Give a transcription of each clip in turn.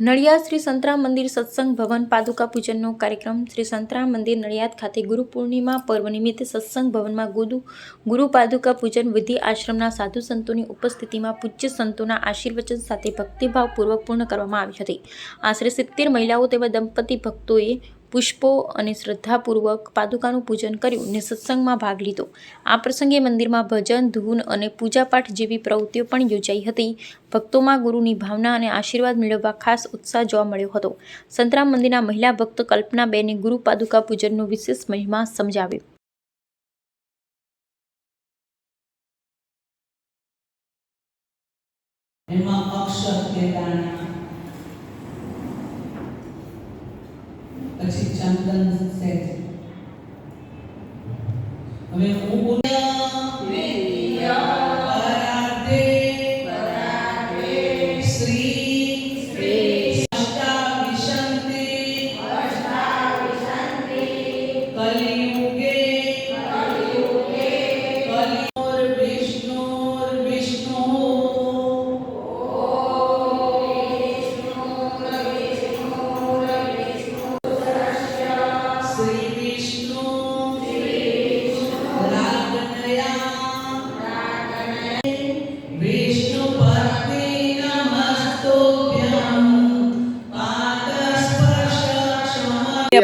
નડિયાદ શ્રી સંતરામ મંદિર સત્સંગ ભવન પાદુકા પૂજનનો કાર્યક્રમ. શ્રી સંતરામ મંદિર નડિયાદ ખાતે ગુરુ પૂર્ણિમા પર્વ નિમિત્તે સત્સંગ ભવનમાં ગુરુ ગુરુ પાદુકા પૂજન વિધિ આશ્રમના સાધુ સંતોની ઉપસ્થિતિમાં પૂજ્ય સંતોના આશીર્વચન સાથે ભક્તિભાવપૂર્વક પૂર્ણ કરવામાં આવી હતી. આશરે સિત્તેર મહિલાઓ તેમજ દંપતી ભક્તોએ પુષ્પો અને શ્રદ્ધાપૂર્વક પાદુકાનું પૂજન કર્યું અને સત્સંગમાં ભાગ લીધો. આ પ્રસંગે મંદિરમાં ભજન, ધૂન અને પૂજાપાઠ જેવી પ્રવૃત્તિઓ પણ યોજાઈ હતી. ભક્તોમાં ગુરુની ભાવના અને આશીર્વાદ મેળવવા ખાસ ઉત્સાહ જોવા મળ્યો હતો. સંતરામ મંદિરના મહિલા ભક્ત કલ્પનાબેને ગુરુ પાદુકા પૂજનનો વિશેષ મહિમા સમજાવ્યો. એમાં અક્ષર કેદાણા પછી ચંદન સેજ હવે હું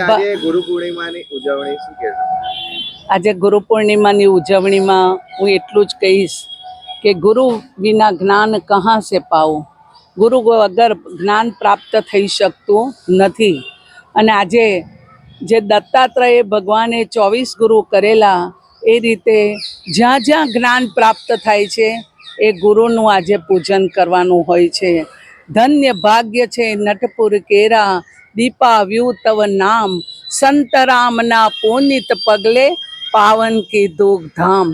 આજે ગુરુ પૂર્ણિમાની ઉજવણી શું કહેશો? આજે ગુરુ પૂર્ણિમાની ઉજવણીમાં હું એટલું જ કહીશ કે ગુરુ વિના જ્ઞાન કહા સે પાઉં? ગુરુ વગર જ્ઞાન પ્રાપ્ત થઈ શકતું નથી. અને આજે જે દત્તાત્રેય ભગવાને ચોવીસ ગુરુ કરેલા એ રીતે જ્યાં જ્યાં જ્ઞાન પ્રાપ્ત થાય છે એ ગુરુનું આજે પૂજન કરવાનું હોય છે. ધન્ય ભાગ્ય છે નટપુર કેરા દીપા વ્યુ તવ નામ સંત રામના પુનિત પગલે પાવન કી ધામ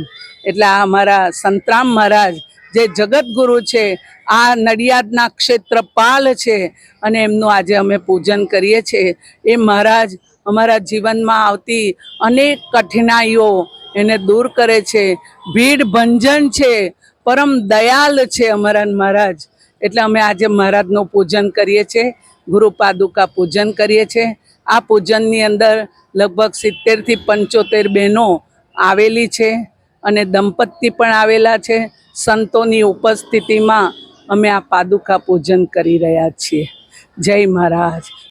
એટલે આ અમારા સંતરામ મહારાજ, જે જગતગુરુ છે, આ નડિયાદના ક્ષેત્રપાલ છે, અને એમનું આજે અમે પૂજન કરીએ છીએ. એ મહારાજ અમારા જીવનમાં આવતી અનેક કઠિનાઈઓ એને દૂર કરે છે. ભીડ ભંજન છે, પરમ દયાલ છે અમારા મહારાજ. એટલે અમે આજે મહારાજનું પૂજન કરીએ છીએ. ગુરુ પાદુકા પૂજન કરીએ છીએ આ પૂજનની અંદર લગભગ સિત્તેરથી પંચોતેર બહેનો આવેલી છે અને દંપતી પણ આવેલા છે. સંતોની ઉપસ્થિતિમાં અમે આ પાદુકા પૂજન કરી રહ્યા છીએ. જય મહારાજ.